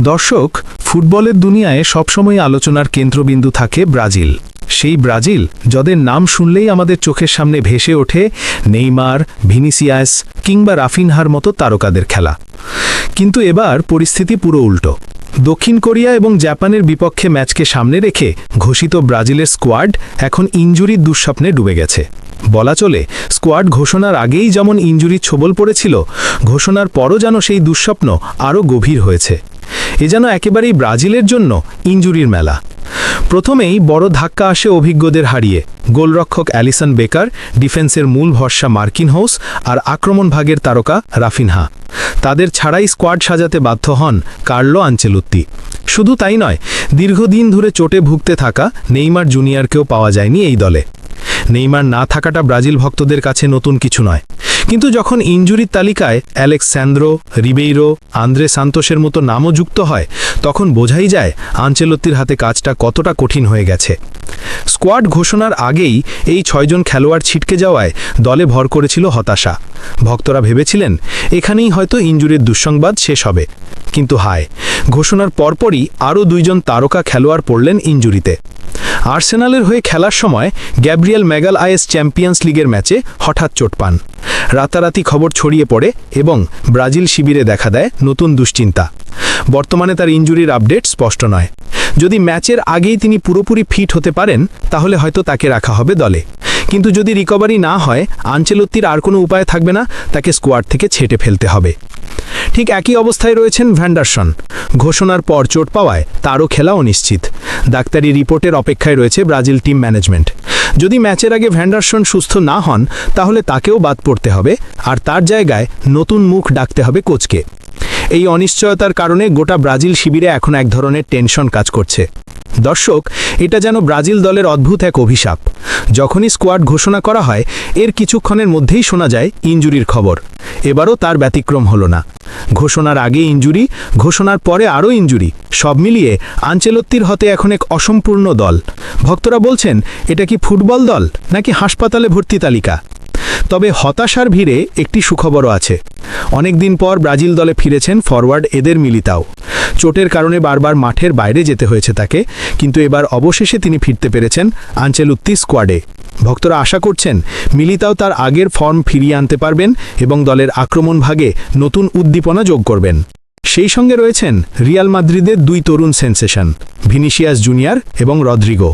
দর্শক, ফুটবলের দুনিয়ায় সবসময় আলোচনার কেন্দ্রবিন্দু থাকে ব্রাজিল। সেই ব্রাজিল, যাদের নাম শুনলেই আমাদের চোখের সামনে ভেসে ওঠে নেইমার, ভিনিসিয়াস কিংবা রাফিনহার মতো তারকাদের খেলা। কিন্তু এবার পরিস্থিতি পুরো উল্টো। দক্ষিণ কোরিয়া এবং জাপানের বিপক্ষে ম্যাচকে সামনে রেখে ঘোষিত ব্রাজিলের স্কোয়াড এখন ইঞ্জুরির দুঃস্বপ্নে ডুবে গেছে। বলা চলে, স্কোয়াড ঘোষণার আগেই যেমন ইঞ্জুরির ছবল পড়েছিল, ঘোষণার পরও যেন সেই দুঃস্বপ্ন আরও গভীর হয়েছে। এ যেন একেবারেই ব্রাজিলের জন্য ইঞ্জুরির মেলা। প্রথমেই বড় ধাক্কা আসে অভিজ্ঞদের হারিয়ে। গোলরক্ষক অ্যালিসন বেকার, ডিফেন্সের মূল ভরসা মার্কিন হাউস আর আক্রমণ ভাগের তারকা রাফিনহা। তাদের ছাড়াই স্কোয়াড সাজাতে বাধ্য হন কার্লো আঞ্চেলুত্তি। শুধু তাই নয়, দীর্ঘদিন ধরে চোটে ভুগতে থাকা নেইমার জুনিয়রকেও পাওয়া যায়নি এই দলে। নেইমার না থাকাটা ব্রাজিল ভক্তদের কাছে নতুন কিছু নয়। কিন্তু যখন ইঞ্জুরির তালিকায় অ্যালেক্স স্যান্দ্রো রিবেইরো, আন্দ্রে সান্তোসের মতো নামও যুক্ত হয়, তখন বোঝাই যায় আঞ্চেলত্তির হাতে কাজটা কতটা কঠিন হয়ে গেছে। স্কোয়াড ঘোষণার আগেই এই ছয়জন খেলোয়াড় ছিটকে যাওয়ায় দলে ভর করেছিল হতাশা। ভক্তরা ভেবেছিলেন, এখানেই হয়তো ইঞ্জুরির দুঃসংবাদ শেষ হবে। কিন্তু হায় ঘোষণার পরপরই আরও দুইজন তারকা খেলোয়াড় পড়লেন ইঞ্জুরিতে। আর্সেনালের হয়ে খেলার সময় গ্যাব্রিয়েল ম্যাগাল আইএস চ্যাম্পিয়ন্স লিগের ম্যাচে হঠাৎ চোট পান। রাতারাতি খবর ছড়িয়ে পড়ে এবং ব্রাজিল শিবিরে দেখা দেয় নতুন দুশ্চিন্তা। বর্তমানে তার ইঞ্জুরির আপডেট স্পষ্ট নয়। যদি ম্যাচের আগেই তিনি পুরোপুরি ফিট হতে পারেন, তাহলে হয়তো তাকে রাখা হবে দলে। কিন্তু যদি রিকভারি না হয় আঞ্চেলত্তির আর কোনো উপায় থাকবে না, তাকে স্কোয়াড থেকে ছেটে ফেলতে হবে। ঠিক একই অবস্থায় রয়েছেন ভ্যান্ডারসন। ঘোষণার পর চোট পাওয়ায় তারও খেলা অনিশ্চিত ডাক্তারি রিপোর্টের অপেক্ষায় রয়েছে ব্রাজিল টিম ম্যানেজমেন্ট। যদি ম্যাচের আগে ভ্যান্ডারসন সুস্থ না হন, তাহলে তাকেও বাদ পড়তে হবে, আর তার জায়গায় নতুন মুখ ডাকতে হবে কোচকে। এই অনিশ্চয়তার কারণে গোটা ব্রাজিল শিবিরে এখন এক ধরনের টেনশন কাজ করছে। দর্শক, এটা যেন ব্রাজিল দলের অদ্ভুত এক অভিশাপ। যখনই স্কোয়াড ঘোষণা করা হয়, এর কিছুক্ষণের মধ্যেই শোনা যায় ইঞ্জুরির খবর। এবারও তার ব্যতিক্রম হল না। ঘোষণার আগে ইঞ্জুরি, ঘোষণার পরে আরও ইঞ্জুরি, সব মিলিয়ে আঞ্চেলত্তির হতে এখন এক অসম্পূর্ণ দল। ভক্তরা বলছেন, এটা কি ফুটবল দল নাকি হাসপাতালে ভর্তি তালিকা? তবে হতাশার ভিড়ে একটি সুখবরও আছে। অনেকদিন পর ব্রাজিল দলে ফিরেছেন ফরওয়ার্ড এদের মিলিতাও। চোটের কারণে বারবার মাঠের বাইরে যেতে হয়েছে তাকে, কিন্তু এবার অবশেষে তিনি ফিরতে পেরেছেন আঞ্চেলুত্তি স্কোয়াডে। ভক্তরা আশা করছেন মিলিতাও তার আগের ফর্ম ফিরিয়ে আনতে পারবেন এবং দলের আক্রমণ ভাগে নতুন উদ্দীপনা যোগ করবেন। সেই সঙ্গে রয়েছেন রিয়াল মাদ্রিদের দুই তরুণ সেন্সেশন, ভিনিসিয়াস জুনিয়র এবং রদ্রিগো।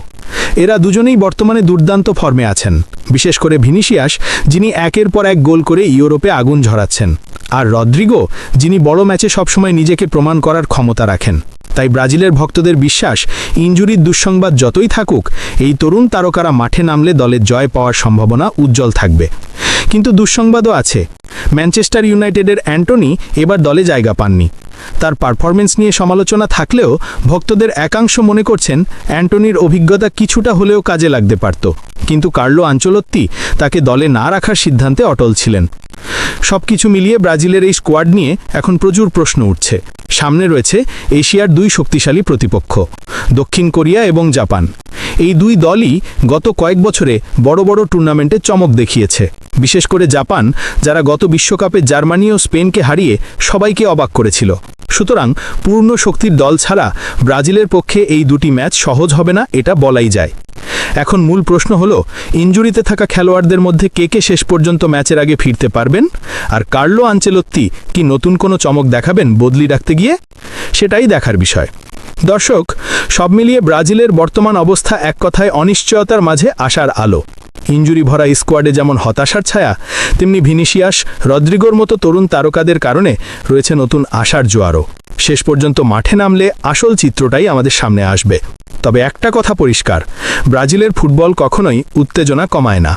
এরা দুজনেই বর্তমানে দুর্দান্ত ফর্মে আছেন। বিশেষ করে ভিনিসিয়াস, যিনি একের পর এক গোল করে ইউরোপে আগুন ঝরাচ্ছেন। আর রদ্রিগো, যিনি বড় ম্যাচে সবসময় নিজেকে প্রমাণ করার ক্ষমতা রাখেন। তাই ব্রাজিলের ভক্তদের বিশ্বাস, ইঞ্জুরির দুঃসংবাদ যতই থাকুক, এই তরুণ তারকারা মাঠে নামলে দলের জয় পাওয়ার সম্ভাবনা উজ্জ্বল থাকবে। কিন্তু দুঃসংবাদও আছে। ম্যানচেস্টার ইউনাইটেডের অ্যান্টনি এবার দলে জায়গা পাননি। তার পারফরমেন্স নিয়ে সমালোচনা থাকলেও ভক্তদের একাংশ মনে করছেন অ্যান্টনির অভিজ্ঞতা কিছুটা হলেও কাজে লাগতে পারত। কিন্তু কার্লো আঞ্চলত্তি তাকে দলে না রাখার সিদ্ধান্তে অটল ছিলেন। সবকিছু মিলিয়ে ব্রাজিলের এই স্কোয়াড নিয়ে এখন প্রচুর প্রশ্ন উঠছে। সামনে রয়েছে এশিয়ার দুই শক্তিশালী প্রতিপক্ষ, দক্ষিণ কোরিয়া এবং জাপান। এই দুই দলই গত কয়েক বছরে বড় বড় টুর্নামেন্টে চমক দেখিয়েছে। বিশেষ করে জাপান, যারা গত বিশ্বকাপে জার্মানি ও স্পেনকে হারিয়ে সবাইকে অবাক করেছিল। সুতরাং পূর্ণ শক্তির দল ছাড়া ব্রাজিলের পক্ষে এই দুটি ম্যাচ সহজ হবে না, এটা বলাই যায়। এখন মূল প্রশ্ন হলো ইঞ্জুরিতে থাকা খেলোয়াড়দের মধ্যে কে কে শেষ পর্যন্ত ম্যাচের আগে ফিরতে পারবেন? আর কার্লো আঞ্চেলত্তি কি নতুন কোনো চমক দেখাবেন বদলি রাখতে গিয়ে? সেটাই দেখার বিষয়। দর্শক সব মিলিয়ে ব্রাজিলের বর্তমান অবস্থা এক কথায় অনিশ্চয়তার মাঝে আসার আলো। ইঞ্জুরি ভরা স্কোয়াডে যেমন হতাশার ছায়া, তেমনি ভিনিসিয়াস রদ্রিগোর মতো তরুণ তারকাদের কারণে রয়েছে নতুন আশার জোয়ারও। শেষ পর্যন্ত মাঠে নামলে আসল চিত্রটাই আমাদের সামনে আসবে। তবে একটা কথা পরিষ্কার, ব্রাজিলের ফুটবল কখনোই উত্তেজনা কমায় না।